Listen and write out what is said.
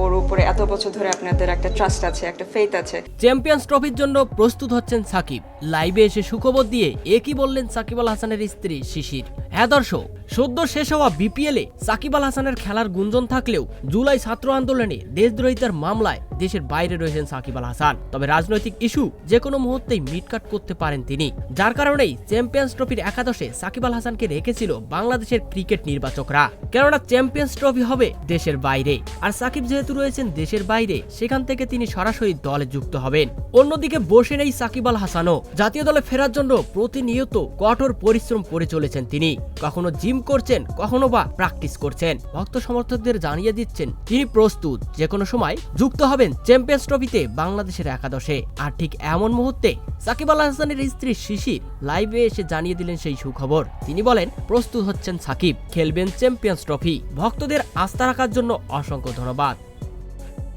ওর উপরে এত বছর ধরে আপনাদের একটা ট্রাস্ট আছে, একটা ফেথ আছে। চ্যাম্পিয়ন্স ট্রফির জন্য প্রস্তুত হচ্ছেন সাকিব। লাইভে এসে সুখবর দিয়ে একই বললেন সাকিব আল হাসানের স্ত্রী শিশির। হ্যাঁ দর্শক, সদ্য শেষ হওয়া বিপিএলে সাকিব আল হাসানের খেলার গুঞ্জন থাকলেও জুলাই ছাত্র আন্দোলনে দেশদ্রোহিতার মামলায় দেশের বাইরে রয়েছেন সাকিব আল হাসান। তবে রাজনৈতিক ইস্যু যে কোনো মুহূর্তেই মিটকাট করতে পারেন তিনি। যার কারণেই চ্যাম্পিয়ন্স ট্রফির একাদশে সাকিব আল হাসানকে রেখেছিল বাংলাদেশের ক্রিকেট নির্বাচকরা। কেননা চ্যাম্পিয়ন্স ট্রফি হবে দেশের বাইরে। আর সাকিব যেহেতু রয়েছেন দেশের বাইরে, সেখান থেকে তিনি সরাসরি দলে যুক্ত হবেন। অন্যদিকে বসে নেই সাকিব আল হাসানও। জাতীয় দলে ফেরার জন্য প্রতিনিয়ত কঠোর পরিশ্রম করে চলেছেন তিনি। কখনো জিম করছেন, কখনো বা প্র্যাকটিস করছেন। ভক্ত সমর্থকদের জানিয়ে দিচ্ছেন, তিনি প্রস্তুত। যে কোনো সময় যুক্ত হবেন চ্যাম্পিয়ন্স ট্রফিতে বাংলাদেশের একাদশে। আর ঠিক এমন মুহূর্তে সাকিব আল হাসানের স্ত্রী শিশির লাইভে এসে জানিয়ে দিলেন সেই সুখবর। তিনি বলেন, প্রস্তুত হচ্ছেন সাকিব। খেলবেন চ্যাম্পিয়ন্স ট্রফি। ভক্তদের আস্থা রাখার জন্য অসংখ্য ধন্যবাদ।